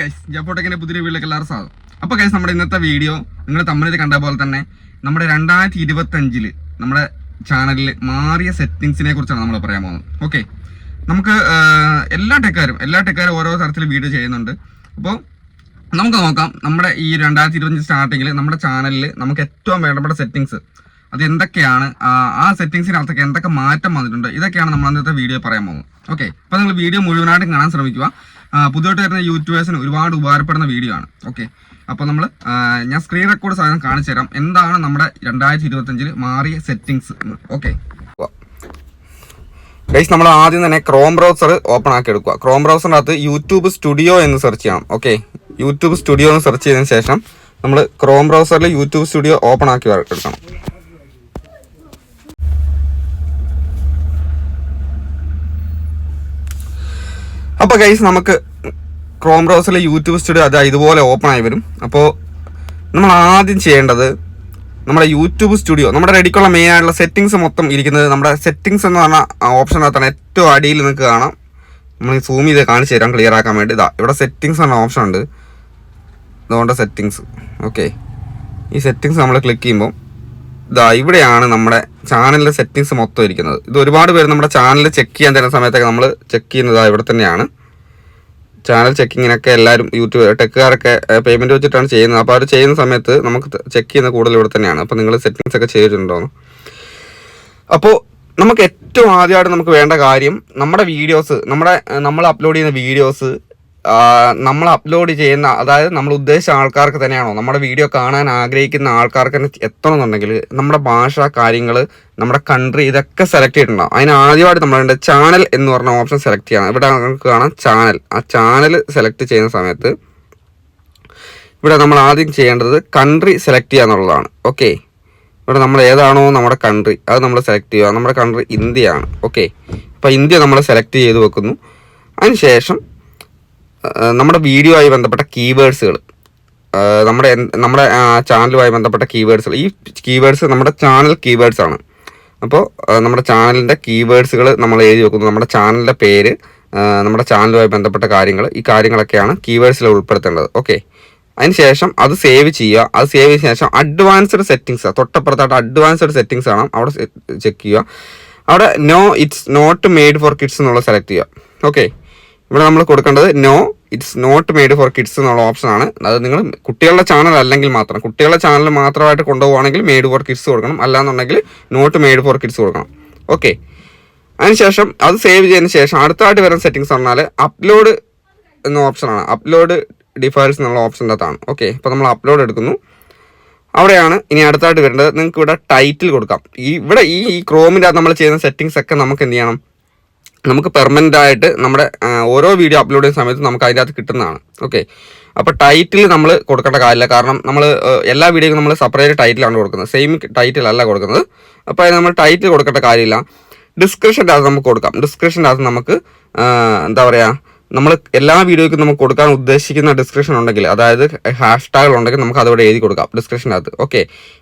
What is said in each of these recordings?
Guys പുതിയ വീട്ടിലേക്ക് എല്ലാവരും സ്വാഗതം. അപ്പൊ ഗൈസ് നമ്മുടെ ഇന്നത്തെ വീഡിയോ നിങ്ങൾ തമ്മിൽ കണ്ട പോലെ തന്നെ നമ്മുടെ രണ്ടായിരത്തി ഇരുപത്തി അഞ്ചിൽ നമ്മുടെ ചാനലിൽ മാറിയ സെറ്റിങ്സിനെ കുറിച്ചാണ് നമ്മൾ പറയാൻ പോകുന്നത്. ഓക്കെ നമുക്ക് എല്ലാ ടെക്കാരും എല്ലാ ടെക്കാരും ഓരോ തരത്തിൽ വീഡിയോ ചെയ്യുന്നുണ്ട്. അപ്പോൾ നമുക്ക് നോക്കാം നമ്മുടെ ഈ രണ്ടായിരത്തി ഇരുപത്തഞ്ച് സ്റ്റാർട്ടിങ്ങിൽ നമ്മുടെ ചാനലിൽ നമുക്ക് ഏറ്റവും വേണ്ടപ്പെട്ട സെറ്റിങ്സ് അത് എന്തൊക്കെയാണ്? ആ സെറ്റിങ്സിനകത്തൊക്കെ എന്തൊക്കെ മാറ്റം വന്നിട്ടുണ്ട്? ഇതൊക്കെയാണ് നമ്മൾ അന്നത്തെ വീഡിയോ പറയാൻ പോകുന്നത്. ഓക്കെ അപ്പോൾ നിങ്ങൾ വീഡിയോ മുഴുവനായിട്ടും കാണാൻ ശ്രമിക്കുക. ആ, പുതുതായിട്ട് വരുന്ന യൂട്യൂബേഴ്സിന് ഒരുപാട് ഉപകാരപ്പെടുന്ന വീഡിയോ ആണ്. ഓക്കെ അപ്പോൾ നമ്മൾ ഞാൻ സ്ക്രീൻ റെക്കോർഡ് സാധനം കാണിച്ചു തരാം. എന്താണ് നമ്മുടെ രണ്ടായിരത്തി ഇരുപത്തഞ്ചിൽ മാറിയ സെറ്റിങ്സ് ഓക്കെ ഗൈസ് നമ്മൾ ആദ്യം തന്നെ ക്രോം ബ്രൗസർ ഓപ്പൺ ആക്കി എടുക്കുക. ക്രോം ബ്രൗസറിന്റെ അകത്ത് യൂട്യൂബ് സ്റ്റുഡിയോ എന്ന് സെർച്ച് ചെയ്യണം. ഓക്കെ യൂട്യൂബ് സ്റ്റുഡിയോ എന്ന് സെർച്ച് ചെയ്തതിന് ശേഷം നമ്മൾ ക്രോം ബ്രൗസറിൽ യൂട്യൂബ് സ്റ്റുഡിയോ ഓപ്പൺ ആക്കി എടുക്കണം. അപ്പോൾ ഗൈസ് നമുക്ക് ക്രോം ബ്രൗസറിലെ യൂട്യൂബ് സ്റ്റുഡിയോ അത് ഇതുപോലെ ഓപ്പൺ ആയി വരും. അപ്പോൾ നമ്മൾ ആദ്യം ചെയ്യേണ്ടത് നമ്മുടെ യൂട്യൂബ് സ്റ്റുഡിയോ നമ്മുടെ റെഡിക്കുള്ള മെയിൻ ആയിട്ടുള്ള സെറ്റിങ്സ് മൊത്തം ഇരിക്കുന്നത് നമ്മുടെ സെറ്റിങ്സ് എന്ന് പറഞ്ഞ ഓപ്ഷനകത്താണ് ഏറ്റവും അടിയിൽ നിങ്ങൾക്ക് കാണാം. നമ്മൾ സൂം ചെയ്ത് കാണിച്ചു തരാം ക്ലിയർ ആക്കാൻ വേണ്ടി. ഇതാ ഇവിടെ സെറ്റിങ്സ് എന്ന ഓപ്ഷൻ ഉണ്ട്. അതുകൊണ്ട് സെറ്റിങ്സ് ഓക്കെ ഈ സെറ്റിങ്സ് നമ്മൾ ക്ലിക്ക് ചെയ്യുമ്പോൾ ഇതാ ഇവിടെയാണ് നമ്മുടെ ചാനലിലെ സെറ്റിങ്സ് മൊത്തം ഇരിക്കുന്നത്. ഇത് ഒരുപാട് പേര് നമ്മുടെ ചാനൽ ചെക്ക് ചെയ്യാൻ തരുന്ന സമയത്തൊക്കെ നമ്മൾ ചെക്ക് ചെയ്യുന്നത് ഇവിടെ തന്നെയാണ്. ചാനൽ ചെക്കിങ്ങിനൊക്കെ എല്ലാവരും യൂട്യൂബ് ടെക്കുകാരൊക്കെ പേയ്മെന്റ് വെച്ചിട്ടാണ് ചെയ്യുന്നത്. അപ്പോൾ അവർ ചെയ്യുന്ന സമയത്ത് നമുക്ക് ചെക്ക് ചെയ്യുന്ന കൂടുതൽ ഇവിടെ തന്നെയാണ്. അപ്പോൾ നിങ്ങൾ സെറ്റിങ്സ് ഒക്കെ ചെയ്തിട്ടുണ്ടോന്ന് അപ്പോൾ നമുക്ക് ഏറ്റവും ആദ്യമായിട്ട് നമുക്ക് വേണ്ട കാര്യം നമ്മുടെ വീഡിയോസ് നമ്മുടെ നമ്മൾ അപ്ലോഡ് ചെയ്യുന്ന വീഡിയോസ് നമ്മൾ അപ്ലോഡ് ചെയ്യുന്ന അതായത് നമ്മൾ ഉദ്ദേശിച്ച ആൾക്കാർക്ക് തന്നെയാണോ? നമ്മുടെ വീഡിയോ കാണാൻ ആഗ്രഹിക്കുന്ന ആൾക്കാർക്ക് തന്നെ എത്തണമെന്നുണ്ടെങ്കിൽ നമ്മുടെ ഭാഷ കാര്യങ്ങൾ നമ്മുടെ കൺട്രി ഇതൊക്കെ സെലക്ട് ചെയ്തിട്ടുണ്ടാവും അതിന് ആദ്യമായിട്ട് നമ്മളുടെ ചാനൽ എന്ന് പറഞ്ഞ ഓപ്ഷൻ സെലക്ട് ചെയ്യണം. ഇവിടെ നമുക്ക് കാണാം ചാനൽ ആ ചാനൽ സെലക്ട് ചെയ്യുന്ന സമയത്ത് ഇവിടെ നമ്മൾ ആദ്യം ചെയ്യേണ്ടത് കൺട്രി സെലക്ട് ചെയ്യുക എന്നുള്ളതാണ്. ഓക്കെ ഇവിടെ നമ്മൾ ഏതാണോ നമ്മുടെ കൺട്രി അത് നമ്മൾ സെലക്ട് ചെയ്യുക. നമ്മുടെ കൺട്രി ഇന്ത്യയാണ്. ഓക്കെ അപ്പോൾ ഇന്ത്യ നമ്മൾ സെലക്ട് ചെയ്ത് വെക്കുന്നു. അതിനുശേഷം നമ്മുടെ വീഡിയോ ആയി ബന്ധപ്പെട്ട കീവേഡ്സുകൾ നമ്മുടെ നമ്മുടെ ചാനലുമായി ബന്ധപ്പെട്ട കീവേഡ്സുകൾ ഈ കീവേഡ്സ് നമ്മുടെ ചാനൽ കീവേഡ്സ് ആണ്. അപ്പോൾ നമ്മുടെ ചാനലിന്റെ കീവേഡ്സുകൾ നമ്മൾ എഴുതി വെക്കുന്നു. നമ്മുടെ ചാനലിന്റെ പേര് നമ്മുടെ ചാനലുമായി ബന്ധപ്പെട്ട കാര്യങ്ങൾ ഈ കാര്യങ്ങളൊക്കെയാണ് കീവേഡ്സിൽ ഉൾപ്പെടുത്തേണ്ടത്. ഓക്കെ അതിനുശേഷം അത് സേവ് ചെയ്യുക. അത് സേവ് ചെയ്ത ശേഷം അഡ്വാൻസ്ഡ് സെറ്റിങ്സ് തൊട്ടപ്പുറത്തായിട്ട് അഡ്വാൻസ്ഡ് സെറ്റിങ്സ് ആണ്. അവിടെ ചെക്ക് ചെയ്യുക. അവിടെ no it's not made for kids എന്നുള്ളത് സെലക്ട് ചെയ്യുക. ഓക്കെ ഇവിടെ നമ്മൾ കൊടുക്കേണ്ടത് no it's not made for kids എന്നുള്ള ഓപ്ഷൻ ആണ്. അത് നിങ്ങൾ കുട്ടികളുടെ ചാനൽ അല്ലെങ്കിൽ മാത്രം കുട്ടികളുടെ ചാനൽ മാത്രമായിട്ട് കൊണ്ടുപോകുകയാണെങ്കിൽ മെയ്ഡ് ഫോർ കിഡ്സ് കൊടുക്കണം. അല്ലാന്നുണ്ടെങ്കിൽ നോട്ട് മെയ്ഡ് ഫോർ കിഡ്സ് കൊടുക്കണം. ഓക്കെ അതിനുശേഷം അത് സേവ് ചെയ്തതിന് ശേഷം അടുത്തായിട്ട് വരുന്ന സെറ്റിങ്സ് പറഞ്ഞാൽ അപ്ലോഡ് എന്ന ഓപ്ഷനാണ് അപ്ലോഡ് ഡിഫൈൽസ് എന്നുള്ള ഓപ്ഷന്റെ അകത്താണ് ഓക്കെ അപ്പോൾ നമ്മൾ അപ്ലോഡ് എടുക്കുന്നു. അവിടെയാണ് ഇനി അടുത്തായിട്ട് വരേണ്ടത് നിങ്ങൾക്ക് ഇവിടെ ടൈറ്റിൽ കൊടുക്കാം. ഈ ഇവിടെ ഈ ക്രോമിന്റെ അകത്ത് നമ്മൾ ചെയ്യുന്ന സെറ്റിങ്സ് ഒക്കെ നമുക്ക് എന്ത് ചെയ്യണം? നമുക്ക് പെർമനന്റ് ആയിട്ട് നമ്മുടെ ഓരോ വീഡിയോ അപ്ലോഡ് ചെയ്യുന്ന സമയത്ത് നമുക്ക് അതിന്റെ അകത്ത് കിട്ടുന്നതാണ്. ഓക്കെ അപ്പോൾ ടൈറ്റിൽ നമ്മൾ കൊടുക്കേണ്ട കാര്യമില്ല. കാരണം നമ്മൾ എല്ലാ വീഡിയോക്കും നമ്മൾ സെപ്പറേറ്റ് ടൈറ്റിലാണ് കൊടുക്കുന്നത്. സെയിം ടൈറ്റിലല്ല കൊടുക്കുന്നത്. അപ്പോൾ അതിന് നമ്മൾ ടൈറ്റിൽ കൊടുക്കേണ്ട കാര്യമില്ല. ഡിസ്ക്രിപ്ഷന്റെ അകത്ത് നമുക്ക് കൊടുക്കാം. ഡിസ്ക്രിപ്ഷന്റെ അകത്ത് നമുക്ക് എന്താ പറയുക നമ്മൾ എല്ലാ വീഡിയോയ്ക്കും നമുക്ക് കൊടുക്കാൻ ഉദ്ദേശിക്കുന്ന ഡിസ്ക്രിപ്ഷൻ ഉണ്ടെങ്കിൽ അതായത് ഹാഷ് ടാഗ് ഉണ്ടെങ്കിൽ നമുക്ക് അതവിടെ എഴുതി കൊടുക്കാം. ഡിസ്ക്രിപ്ഷന്റെ അകത്ത്. ഓക്കെ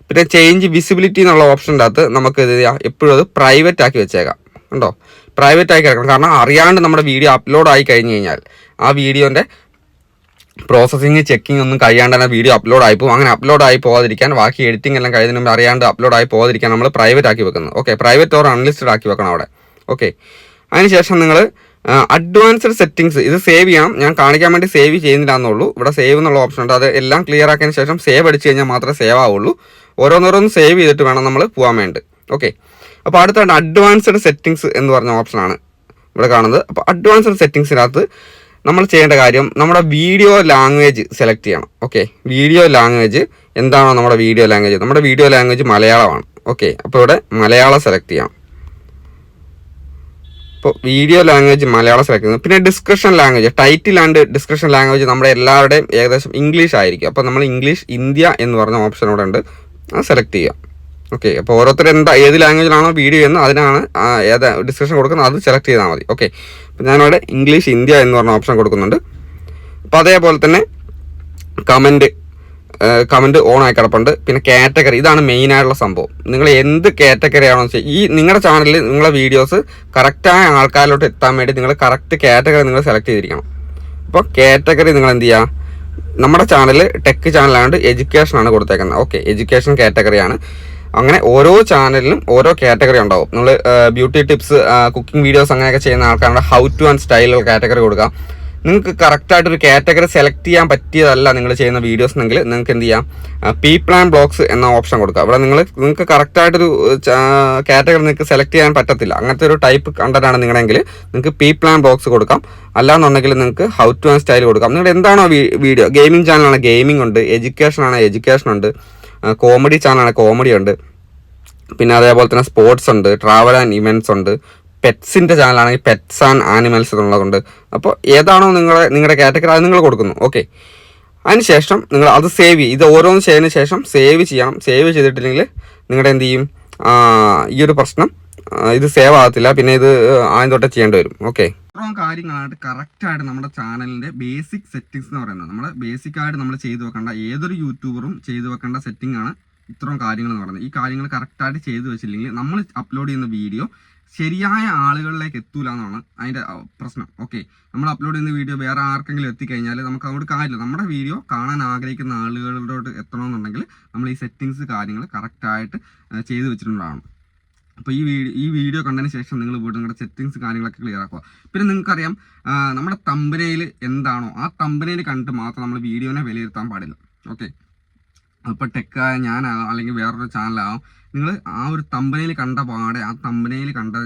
പിന്നെ ചേഞ്ച് വിസിബിലിറ്റി എന്നുള്ള ഓപ്ഷന്റെ അകത്ത് നമുക്ക് എപ്പോഴും അത് പ്രൈവറ്റ് ആക്കി വെച്ചേക്കാം. ഉണ്ടോ പ്രൈവറ്റ് ആയി കിടക്കണം. കാരണം അറിയാണ്ട് നമ്മുടെ വീഡിയോ അപ്ലോഡ് ആയി കഴിഞ്ഞ് കഴിഞ്ഞാൽ ആ വീഡിയോന്റെ പ്രോസസ്സിങ് ചെക്കിംഗ് ഒന്നും കഴിയാണ്ട് തന്നെ വീഡിയോ അപ്ലോഡ് ആയി പോകും. അങ്ങനെ അപ്ലോഡ് ആയി പോകാതിരിക്കാൻ ബാക്കി എഡിറ്റിംഗ് എല്ലാം കഴിയുന്നതിന് മുമ്പ് അറിയാണ്ട് അപ്ലോഡ് ആയി പോകാതിരിക്കാൻ നമ്മൾ പ്രൈവറ്റ് ആക്കി വെക്കുന്നത് ഓക്കെ പ്രൈവറ്റ് ഓർ അൺലിസ്റ്റഡ് ആക്കി വെക്കണം അവിടെ. ഓക്കെ അതിനുശേഷം നിങ്ങൾ അഡ്വാൻസ്ഡ് സെറ്റിംഗ്സ് ഇത് സേവ് ചെയ്യാം ഞാൻ കാണിക്കാൻ വേണ്ടി സേവ് ചെയ്യുന്നില്ലാന്നുള്ളൂ ഇവിടെ സേവ് എന്നുള്ള ഓപ്ഷൻ ഉണ്ട്. അത് എല്ലാം ക്ലിയർ ആക്കിയതിന് ശേഷം സേവ് അടിച്ച് കഴിഞ്ഞാൽ മാത്രമേ സേവ് ആവുള്ളൂ. ഓരോന്നോരോന്ന് സേവ് ചെയ്തിട്ട് വേണം നമ്മൾ പോകാൻ വേണ്ടി. ഓക്കെ അപ്പോൾ അടുത്തായിട്ട് അഡ്വാൻസ്ഡ് സെറ്റിങ്സ് എന്ന് പറഞ്ഞ ഓപ്ഷനാണ് ഇവിടെ കാണുന്നത്. അപ്പോൾ അഡ്വാൻസ്ഡ് സെറ്റിങ്സിനകത്ത് നമ്മൾ ചെയ്യേണ്ട കാര്യം നമ്മുടെ വീഡിയോ ലാംഗ്വേജ് സെലക്ട് ചെയ്യണം. ഓക്കെ വീഡിയോ ലാംഗ്വേജ് എന്താണോ നമ്മുടെ വീഡിയോ ലാംഗ്വേജ് നമ്മുടെ വീഡിയോ ലാംഗ്വേജ് മലയാളമാണ്. ഓക്കെ അപ്പോൾ ഇവിടെ മലയാളം സെലക്ട് ചെയ്യാം ഇപ്പോൾ വീഡിയോ ലാംഗ്വേജ് മലയാളം സെലക്ട് ചെയ്യുന്നത് പിന്നെ description language title and description language നമ്മുടെ എല്ലാവരുടെയും ഏകദേശം ഇംഗ്ലീഷ് ആയിരിക്കും. അപ്പോൾ നമ്മൾ ഇംഗ്ലീഷ് ഇന്ത്യ എന്ന് പറഞ്ഞ ഓപ്ഷൻ ഇവിടെ ഉണ്ട്. അത് സെലക്ട് ചെയ്യാം. ഓക്കെ അപ്പോൾ ഓരോരുത്തർ എന്താ ഏത് ലാംഗ്വേജിലാണോ വീഡിയോ എന്ന് അതിനാണ് ഏതാ ഡിസ്ക്രിപ്ഷൻ കൊടുക്കുന്നത് അത് സെലക്ട് ചെയ്താൽ മതി. ഓക്കെ അപ്പോൾ ഞാനിവിടെ ഇംഗ്ലീഷ് ഇന്ത്യ എന്ന് പറഞ്ഞ ഓപ്ഷൻ കൊടുക്കുന്നുണ്ട്. അപ്പോൾ അതേപോലെ തന്നെ കമന്റ് കമന്റ് ഓൺ ആയി കിടപ്പുണ്ട്. പിന്നെ കാറ്റഗറി ഇതാണ് മെയിൻ ആയിട്ടുള്ള സംഭവം. നിങ്ങൾ എന്ത് കാറ്റഗറി ആണോ വെച്ചാൽ ഈ നിങ്ങളുടെ ചാനലിൽ നിങ്ങളുടെ വീഡിയോസ് കറക്റ്റായ ആൾക്കാരിലോട്ട് എത്താൻ വേണ്ടി നിങ്ങൾ കറക്റ്റ് കാറ്റഗറി നിങ്ങൾ സെലക്ട് ചെയ്തിരിക്കണം. അപ്പോൾ കാറ്റഗറി നിങ്ങൾ എന്ത് ചെയ്യുക നമ്മുടെ ചാനൽ ടെക് ചാനലായതുകൊണ്ട് എഡ്യൂക്കേഷൻ ആണ് കൊടുത്തേക്കുന്നത്. ഓക്കെ എഡ്യൂക്കേഷൻ കാറ്റഗറിയാണ് അങ്ങനെ ഓരോ ചാനലിലും ഓരോ കാറ്റഗറി ഉണ്ടാവും. നമ്മൾ ബ്യൂട്ടി ടിപ്സ് കുക്കിംഗ് വീഡിയോസ് അങ്ങനെയൊക്കെ ചെയ്യുന്ന ആൾക്കാരുടെ how to and style category കൊടുക്കാം. നിങ്ങൾക്ക് കറക്റ്റായിട്ട് ഒരു കാറ്റഗറി സെലക്ട് ചെയ്യാൻ പറ്റിയതല്ല നിങ്ങൾ ചെയ്യുന്ന വീഡിയോസ് എന്നെങ്കിൽ നിങ്ങൾക്ക് എന്ത് ചെയ്യാം? പി പ്ലാൻ ബ്ലോഗ്സ് എന്ന ഓപ്ഷൻ കൊടുക്കുക അവിടെ നിങ്ങൾ നിങ്ങൾക്ക് കറക്റ്റായിട്ടൊരു കാറ്റഗറി നിങ്ങൾക്ക് സെലക്ട് ചെയ്യാൻ പറ്റത്തില്ല. അങ്ങനത്തെ ഒരു ടൈപ്പ് കണ്ടന്റാണ് നിങ്ങളെങ്കിൽ നിങ്ങൾക്ക് പി പ്ലാൻ ബ്ലോഗ്സ് കൊടുക്കാം. അല്ലാന്നുണ്ടെങ്കിൽ നിങ്ങൾക്ക് ഹൗ ടു ആൻഡ് സ്റ്റൈൽ കൊടുക്കാം. നിങ്ങളുടെ എന്താണോ വീഡിയോ ഗെയിമിംഗ് ചാനലാണ് ഗെയിമിംഗ് ഉണ്ട് എഡ്യൂക്കേഷൻ ആണ് എഡ്യൂക്കേഷൻ ഉണ്ട്. കോമഡി ചാനലാണ് കോമഡി ഉണ്ട്. പിന്നെ അതേപോലെ തന്നെ സ്പോർട്സ് ഉണ്ട് ട്രാവൽ ആൻഡ് ഇവന്റ്സ് ഉണ്ട്. പെറ്റ്സിന്റെ ചാനലാണെങ്കിൽ പെറ്റ്സ് ആൻഡ് ആനിമൽസ് എന്നുള്ളതുണ്ട്. അപ്പോൾ ഏതാണോ നിങ്ങളുടെ നിങ്ങളുടെ കാറ്റഗറി അത് നിങ്ങൾ കൊടുക്കുന്നു. ഓക്കെ അതിനുശേഷം നിങ്ങൾ അത് സേവ് ചെയ്യും. ഇത് ഓരോന്ന് ചെയ്തതിന് ശേഷം സേവ് ചെയ്യണം. സേവ് ചെയ്തിട്ടില്ലെങ്കിൽ നിങ്ങളുടെ എന്ത് ചെയ്യും? ഈ ഒരു പ്രശ്നം ഇത് സേവ് ആകത്തില്ല. പിന്നെ ഇത് ആദ്യം തൊട്ടേ ചെയ്യേണ്ടി വരും. ഓക്കെ ഇത്രയും കാര്യങ്ങളായിട്ട് കറക്റ്റായിട്ട് നമ്മുടെ ചാനലിന്റെ ബേസിക് സെറ്റിങ്സ് എന്ന് പറയുന്നത് നമ്മൾ ബേസിക് ആയിട്ട് നമ്മൾ ചെയ്തു വെക്കേണ്ട ഏതൊരു യൂട്യൂബറും ചെയ്തു വെക്കേണ്ട സെറ്റിംഗ് ആണ് ഇത്രയും കാര്യങ്ങൾ എന്ന് പറയുന്നത്. ഈ കാര്യങ്ങൾ കറക്റ്റായിട്ട് ചെയ്തു വെച്ചില്ലെങ്കിൽ നമ്മൾ അപ്ലോഡ് ചെയ്യുന്ന വീഡിയോ ശരിയായ ആളുകളിലേക്ക് എത്തൂല എന്നാണ് അതിന്റെ പ്രശ്നം. ഓക്കെ നമ്മൾ അപ്ലോഡ് ചെയ്യുന്ന വീഡിയോ വേറെ ആർക്കെങ്കിലും എത്തിക്കഴിഞ്ഞാൽ നമുക്ക് അതുകൊണ്ട് കാര്യമില്ല. നമ്മുടെ വീഡിയോ കാണാൻ ആഗ്രഹിക്കുന്ന ആളുകളിലോട്ട് എത്തണമെന്നുണ്ടെങ്കിൽ നമ്മൾ ഈ സെറ്റിങ്സ് കാര്യങ്ങൾ കറക്റ്റായിട്ട് ചെയ്തു വെച്ചിട്ടുണ്ടാവണം അപ്പോൾ ഈ വീഡിയോ ഈ വീഡിയോ കണ്ടതിന് ശേഷം നിങ്ങൾ പോയിട്ട് നിങ്ങളുടെ സെറ്റിങ്സ് കാര്യങ്ങളൊക്കെ ക്ലിയർ ആക്കുക. പിന്നെ നിങ്ങൾക്കറിയാം നമ്മുടെ തമ്പനയിൽ എന്താണോ ആ തമ്പനയിൽ കണ്ടിട്ട് മാത്രം നമ്മൾ വീഡിയോനെ വിലയിരുത്താൻ പാടില്ല. ഓക്കെ അപ്പോൾ ടെക്കായ ഞാനാകാം അല്ലെങ്കിൽ വേറൊരു ചാനലാകാം നിങ്ങൾ ആ ഒരു തമ്പനയിൽ കണ്ട പാടെ ആ തമ്പനയിൽ കണ്ട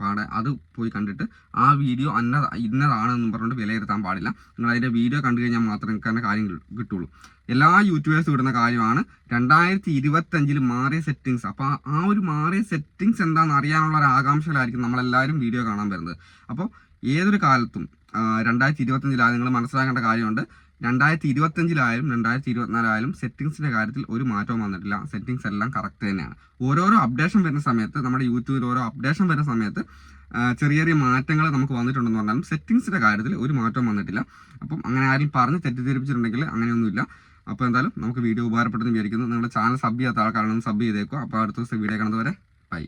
പാടെ അത് പോയി കണ്ടിട്ട് ആ വീഡിയോ അന്ന ഇന്നതാണെന്ന് പറഞ്ഞുകൊണ്ട് വിലയിരുത്താൻ പാടില്ല. നിങ്ങൾ അതിന്റെ വീഡിയോ കണ്ടു കഴിഞ്ഞാൽ മാത്രമേ നിങ്ങൾക്ക് അതിന്റെ കാര്യം കിട്ടുള്ളൂ. എല്ലാ യൂട്യൂബേഴ്സും ഇടുന്ന കാര്യമാണ് രണ്ടായിരത്തി ഇരുപത്തഞ്ചിൽ മാറിയ സെറ്റിങ്സ് അപ്പോൾ ആ ഒരു മാറിയ സെറ്റിങ്സ് എന്താണെന്ന് അറിയാനുള്ള ഒരു ആകാംക്ഷയിലായിരിക്കും നമ്മളെല്ലാവരും വീഡിയോ കാണാൻ വരുന്നത്. അപ്പോൾ ഏതൊരു കാലത്തും രണ്ടായിരത്തി ഇരുപത്തഞ്ചിലാണ് നിങ്ങൾ മനസ്സിലാക്കേണ്ട കാര്യമുണ്ട്. രണ്ടായിരത്തി ഇരുപത്തഞ്ചിലായാലും രണ്ടായിരത്തി ഇരുപത്തിനാലായാലും സെറ്റിംഗ്സിന്റെ കാര്യത്തിൽ ഒരു മാറ്റവും വന്നിട്ടില്ല. സെറ്റിങ്സ് എല്ലാം കറക്റ്റ് തന്നെയാണ്. ഓരോരോ അപ്ഡേഷൻ വരുന്ന സമയത്ത് നമ്മുടെ യൂട്യൂബിൽ ഓരോ അപ്ഡേഷൻ വരുന്ന സമയത്ത് ചെറിയ ചെറിയ മാറ്റങ്ങൾ നമുക്ക് വന്നിട്ടുണ്ടെന്ന് പറഞ്ഞാലും സെറ്റിംഗ്സിന്റെ കാര്യത്തിൽ ഒരു മാറ്റവും വന്നിട്ടില്ല. അപ്പം അങ്ങനെ ആരും പറഞ്ഞ് തെറ്റിദ്ധരിപ്പിച്ചിട്ടുണ്ടെങ്കിൽ അങ്ങനെയൊന്നുമില്ല. അപ്പോൾ എന്തായാലും നമുക്ക് വീഡിയോ ഉപകാരപ്പെട്ടെന്ന് വിചാരിക്കുന്നു. നിങ്ങളുടെ ചാനൽ സബ് ചെയ്യാത്ത ആൾക്കാരാണെന്ന് സബ് ചെയ്തേക്കുക. അപ്പോൾ അടുത്ത ദിവസം വീഡിയോ കാണുന്നവരെ ബൈ.